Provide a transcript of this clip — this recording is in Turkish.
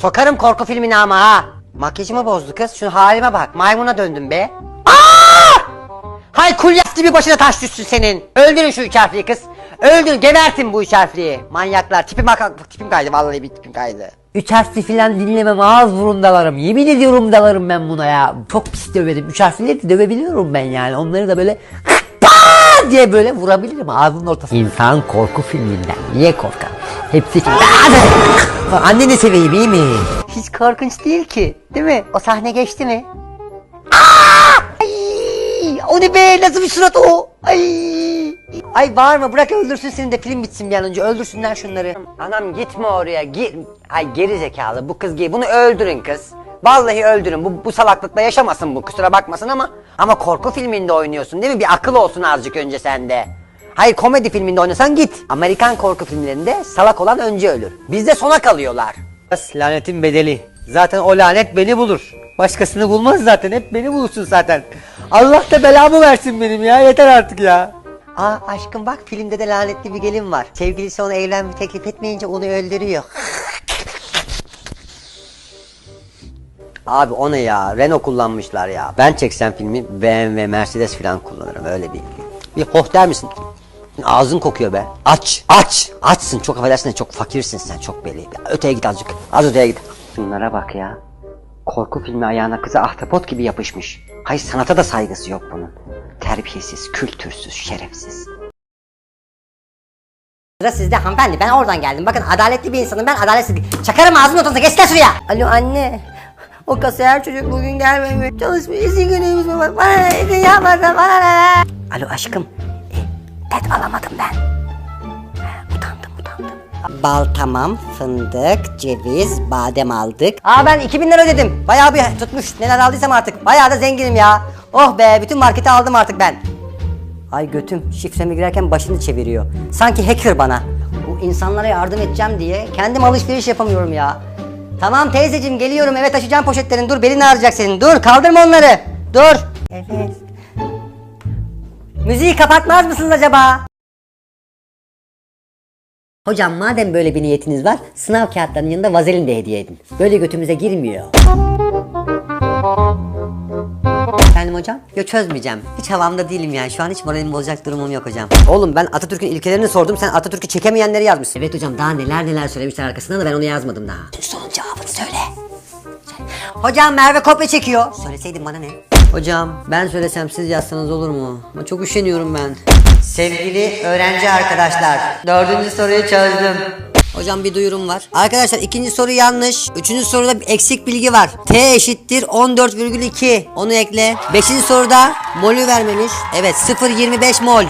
Sokarım korku filmini ama ha. Makyajımı bozdu kız. Şu halime bak. Maymuna döndüm be. Aa! Hay kulyas gibi başına taş düşsün senin. Öldürün şu üç harfliyi kız. Öldürün gebertin bu üç harfliyi. Manyaklar. Tipim, tipim kaydı vallahi bir tipim kaydı. Üç harfli filan dinlemem ağız burun dalarım. Yemin ediyorum dalarım ben buna ya. Çok pis döverim. Üç harflileri de dövebiliyorum ben yani. Onları da böyle "Paa!" diye böyle vurabilirim ağzının ortasına. İnsan korku filminden niye korkar? Hepsi film. Anneni seveyim iyi mi? Hiç korkunç değil ki. Değil mi? O sahne geçti mi? Aa! Ay! O ne be? Nasıl bir surat o? Ay! Ay var mı? Bırak öldürsün seni de film bitsin bir an önce. Öldürsünler şunları. Anam gitme oraya. Gir. Ay geri zekalı bu kız gay. Bunu öldürün kız. Vallahi öldürün. Bu, bu salaklıkla yaşamasın bu. Kusura bakmasın ama ama korku filminde oynuyorsun değil mi? Bir akıl olsun azıcık önce sende. Hayır komedi filminde oynasan git. Amerikan korku filmlerinde salak olan önce ölür. Bizde sona kalıyorlar. Bas lanetin bedeli. Zaten o lanet beni bulur. Başkasını bulmaz zaten. Hep beni bulursun zaten. Allah da belamı versin benim ya. Yeter artık ya. Aa aşkım bak filmde de lanetli bir gelin var. Sevgilisi ona evlenme teklif etmeyince onu öldürüyor. Abi o ne ya? Renault kullanmışlar ya. Ben çeksem filmi BMW, Mercedes falan kullanırım öyle değil. Bir hoh der misin? Ağzın kokuyor be. Aç, aç. Açsın. Çok affedersin de çok fakirsin sen. Çok belli. Öteye git azıcık. Az öteye git. Şunlara bak ya. Korku filmi ayağına kıza ahtapot gibi yapışmış. Hayır sanata da saygısı yok bunun. Terbiyesiz, kültürsüz, şerefsiz. Sıra sizde hanımefendi ben oradan geldim. Bakın adaletli bir insanım ben adaletsiz. Çakarım ağzının ortasına geç lan şuraya. Alo anne. O kasiyer çocuk bugün gelmemiş. Çalışmış izin günüymüş baba. Bana izin yapmadı bana ne? Alo aşkım. E, pet alamadım ben. Utandım utandım. Bal tamam, fındık, ceviz, badem aldık. Aa ben 2000 lira ödedim. Bayağı bir tutmuş. Neler aldıysam artık. Bayağı da zenginim ya. Oh be bütün marketi aldım artık ben. Ay götüm şifremi girerken başını çeviriyor. Sanki hacker bana. Bu insanlara yardım edeceğim diye kendim alışveriş yapamıyorum ya. Tamam teyzeciğim geliyorum eve taşıyacağım poşetlerini. Dur belin ağrıyacak senin. Dur kaldırma onları. Dur. Evet. Müziği kapatmaz mısınız acaba? Hocam madem böyle bir niyetiniz var sınav kağıtlarının yanında vazelin de hediye edin. Böyle götümüze girmiyor. Efendim hocam? Yok çözmeyeceğim. Hiç havamda değilim yani. Şu an hiç moralimi bozacak durumum yok hocam. Oğlum ben Atatürk'ün ilkelerini sordum. Sen Atatürk'ü çekemeyenleri yazmışsın. Evet hocam daha neler neler söylemişler arkasından da ben onu yazmadım daha. Son cevabını söyle. Hocam Merve kopya çekiyor. Söyleseydin bana ne? Hocam ben söylesem siz yazsanız olur mu? Ama çok üşeniyorum ben. Sevgili öğrenci arkadaşlar. Dördüncü soruyu çözdüm. Hocam bir duyurum var. Arkadaşlar ikinci soru yanlış. Üçüncü soruda bir eksik bilgi var. T eşittir 14,2. Onu ekle. Beşinci soruda molü vermemiş. Evet 0,25 mol.